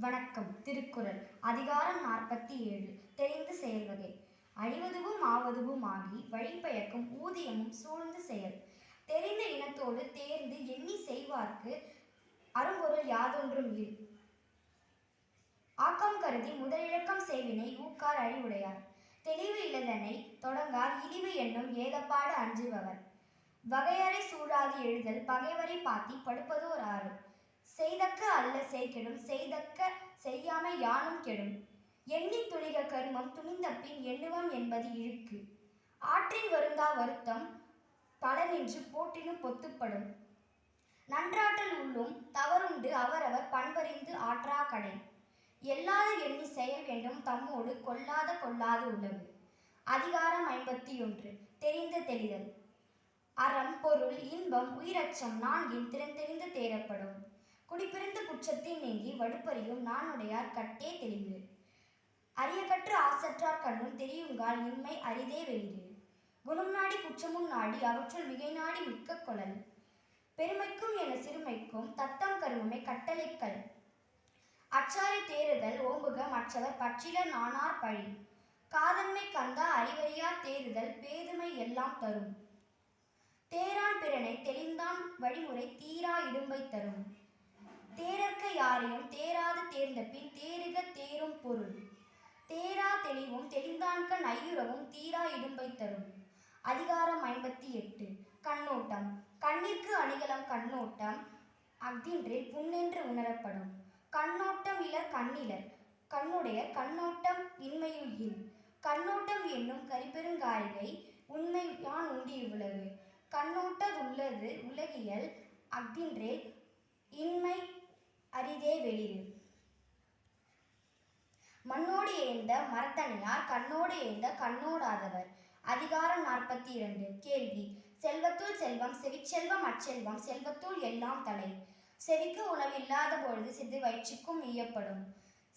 வணக்கம் திருக்குறள் அதிகாரம் நாற்பத்தி ஏழு தெரிந்து செயல்வகை. அழிவதுவும் ஆவதுவும் ஆகி வழிபயக்கும் ஊதியமும் சூழ்ந்து செயல். தெரிந்த இனத்தோடு தேர்ந்து எண்ணி செய்வார்க்கு அரும்பொருள் யாதொன்றும் இல். ஆக்கம் கருதி முதலிழக்கம் செய்வினை ஊக்கார் அழிவுடையார். தெளிவு இழந்தனை தொடங்கார் இழிவு என்னும் ஏதப்பாடு அஞ்சுபவர். வகையறை சூழாது எழுதல் பகைவரை பாத்தி படுப்பது ஒரு ஆறு. செய்தக்க அல்ல செய்கெடும் செய்தக்க செய்யாமை யானும் கெடும். எண்ணி துணிக கருமம் துணிந்த பின் எண்ணுவம் என்பது இழுக்கு. ஆற்றின் வருந்தா வருத்தம் பலனின்று போட்டினும் பொத்துப்படும். நன்றாற்றல் உள்ளும் தவறுண்டு அவரவர் பண்பறிந்து ஆற்றா கடை. எல்லாது எண்ணி செயல் வேண்டும் தம்மோடு கொல்லாத கொள்ளாது உள்ளது. அதிகாரம் ஐம்பத்தி ஒன்று தெரிந்து தெளிதல். அறம் பொருள் இன்பம் உயிரச்சம் நான்கின் திறந்தெறிந்து தேரப்படும் குடிப்பிறந்து குற்றத்தின் நீங்கி வடுப்பறியும் நானுடையார் கட்டே தெளிவு. அரியகற்று ஆசற்றார் கண்ணும் தெரியுங்கால் இன்மை அரிதே வெளிறு குணம் நாடி குற்றமும் நாடி அவற்றுள் மிகை நாடி மிக்க கொளல் பெருமைக்கும் என சிறுமைக்கும் தத்தம் கருவமை கட்டளைக்கல் அச்சாரி தேறுதல் ஓம்புக மற்றவர் பற்றில நானார் பழி. காதன்மை கந்தா அறிவறியார் தேறுதல் பேதுமை எல்லாம் தரும். தேரான் பிறனை தெளிந்தான் வழிமுறை தீரா இடும்பை தரும். தேரர்க்க யாரையும் தேராது தேர்ந்த பின் தேருக தேரும் பொருள். தேரா தெளிவும் தெளிந்தான்க நையுறவும் தீரா இடும்பை தரும். அதிகாரம் ஐம்பத்தி எட்டு கண்ணோட்டம். கண்ணிற்கு அணிகலம் கண்ணோட்டம். அஃதின்றில் புண்ணென்று உணரப்படும். கண்ணோட்டம் இலர் கண்ணிலர். கண்ணுடைய கண்ணோட்டம் இன்மையுள் இல் கண்ணோட்டம் என்னும் கரிபெருங்காரிகை உண்மை யான் உண்டி இவ்வுலகு கண்ணோட்டதுள்ளது உலகியல் அஃதின்றே இன்மை அரிதே வெளிரு மண்ணோடு ஏந்த மரத்தனையார் கண்ணோடு ஏந்த கண்ணோடாதவர். அதிகாரம் நாற்பத்தி இரண்டு கேள்வி. செல்வத்துள் செல்வம் செவிச்செல்வம் அச்செல்வம் செல்வத்துள் எல்லாம் தலை. செவிக்கு உணவு இல்லாத பொழுது சிறு வயிற்றுக்கும் ஈயப்படும்.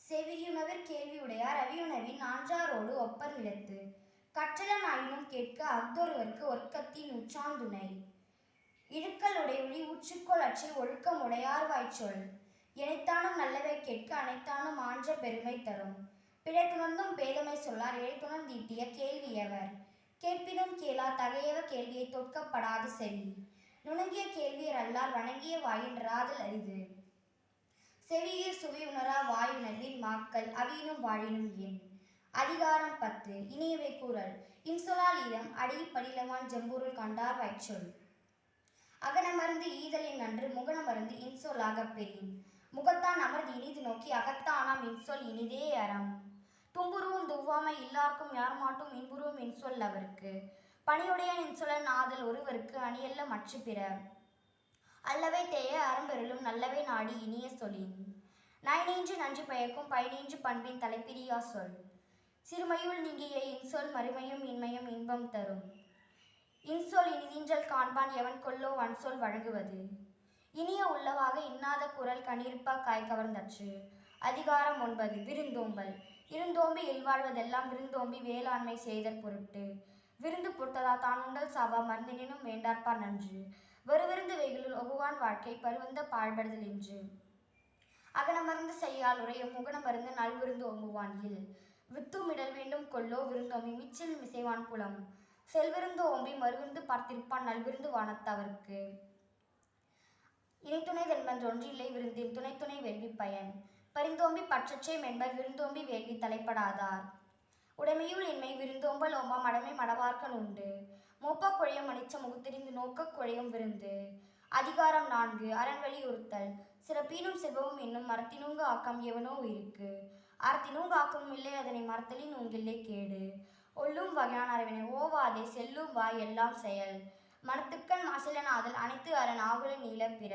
செவியுணவர் கேள்வியுடையார் அவியுணவின் நான்றாரோடு ஒப்பர் நிலத்து. கற்றலன் ஆயினும் கேட்க அஃதொருவருக்கு ஒர்க்கத்தின் உச்சாந்துணை. இழுக்கலுடையொளி உச்சுக்கொள் அற்றில் ஒழுக்கம் உடையார் வாய்ச்சொல். இணைத்தானும் நல்லவை கேட்க அனைத்தானும் ஆன்ற பெருமை தரும். பிழைத்துணர்ந்தும் பேதமை சொல்லார் இழைத்துணர்ந்தீட்டிய கேள்வியவர் கேட்பினும் கேளா தகையவ கேள்வியை தொட்கப்படாது செவி. நுணங்கிய கேள்வியர் அல்லார் வணங்கிய வாயின்றாதல் அரிது. செவியில் சுவை உணரா வாயுணர்வின் மாக்கள் அவியினும் வாழினும் என் அதிகாரம் பத்து. இனியவை கூறல். இன்சொலால் ஈரம் அடி படிலவான் ஜம்பூருள் கண்டார் வைச்சொல். அகனமருந்து ஈதலின் நன்று முகனமருந்து இன்சொலாகப் பெறின். முகத்தான் அமர்ந்து இனிது நோக்கி அகத்தானாம் இன்சொல் இனிதே அறம். தும்புருவும் துவ்வாமை இல்லார்க்கும் யார் மாட்டும் இன்புருவும் இன்சொல் அவருக்கு. பணியுடைய இன்சொலன் ஆதல் ஒருவருக்கு அணியல்ல மற்ற பிற அல்லவை தேய அறம்பெருளும் நல்லவை நாடி இனிய சொலின் நயனின்றி நன்றி பயக்கும் பயனீன்று பண்பின் தலைப்பிரியா சொல். சிறுமையுள் நீங்கிய இன்சொல் மறுமையும் இன்மையும் இன்பம் தரும். இன்சொல் இனிதின்றல் காண்பான் எவன் கொல்லோ வன்சொல் வழங்குவது. இனிய உள்ளவாக இன்னாத குரல் கனிருப்பா காய் கவர்ந்தற்று. அதிகாரம் ஒன்பது விருந்தோம்பல். இருந்தோம்பி இல்வாழ்வதெல்லாம் விருந்தோம்பி வேளாண்மை செய்தற் பொருட்டு. விருந்து பொட்டதா தான் உண்டல் சாவா மருந்தினும் வேண்டார்ப்பார் நன்று. வருவிருந்து வெயிலுள் ஒகுவான் வாழ்க்கை பருவந்த பாழ்படுதல் என்று அகனமர்ந்து செய்யால் உரைய முகனமருந்து நல்விருந்து ஓம்புவான் இல். வித்துமிடல் வேண்டும் கொல்லோ விருந்தோம்பி மிச்சில் மிசைவான் புலம். செல்விருந்து ஓம்பி மறுவிருந்து பார்த்திருப்பான் நல்விருந்து வானத்தவருக்கு. இணைத்துணை தென்பன்றொன்றில்லை விருந்தின் துணைத்துணை வேள்வி பயன் பரிந்தோம்பி பற்றச்சே மென்பர் விருந்தோம்பி வேள்வி தலைப்படாதார். உடைமையுள் இன்மை விருந்தோம்பல் ஓம்பா மடமை மடவார்க்கன் உண்டு. மூப்பக் குழையும் மணிச்ச முகுத்திரிந்து நோக்கக் குழையும் விருந்து. அதிகாரம் நான்கு அரண் வலியுறுத்தல் சிறப்பீனும் செல்வமும் என்னும் மரத்தினூங்கு ஆக்கம் எவனோ உயிருக்கு. அறத்தினூங்கு ஆக்கமும் இல்லை அதனை மரத்தலின் உங்கில்லை கேடு. ஒல்லும் வகையான அறிவினை ஓவாதே செல்லும் வாய் எல்லாம் செயல். மனத்துக்க மாசிலனாதல் அனைத்து அரண் ஆகுல நீல பிற.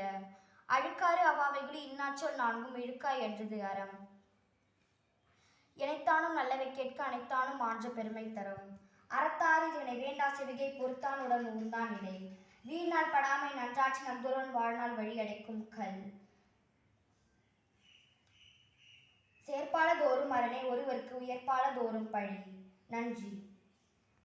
அழுக்காறு அவாவைகளும் இன்னாச்சொல் நான்கும் இழுக்காய் என்றது அறம். இணைத்தானும் நல்லவை கேட்க அனைத்தானும் ஆன்ற பெருமை தரும். அறத்தாறு இதனை வேண்டா சிவிகை பொறுத்தானுடன் உண்டான் இடை வீணால் படாமை நன்றாட்சி நம்புறன் வாழ்நாள் வழி அடைக்கும் கல். செயற்பால தோறும் அரணை ஒருவருக்கு உயர்ப்பால தோறும் பழி. நன்றி.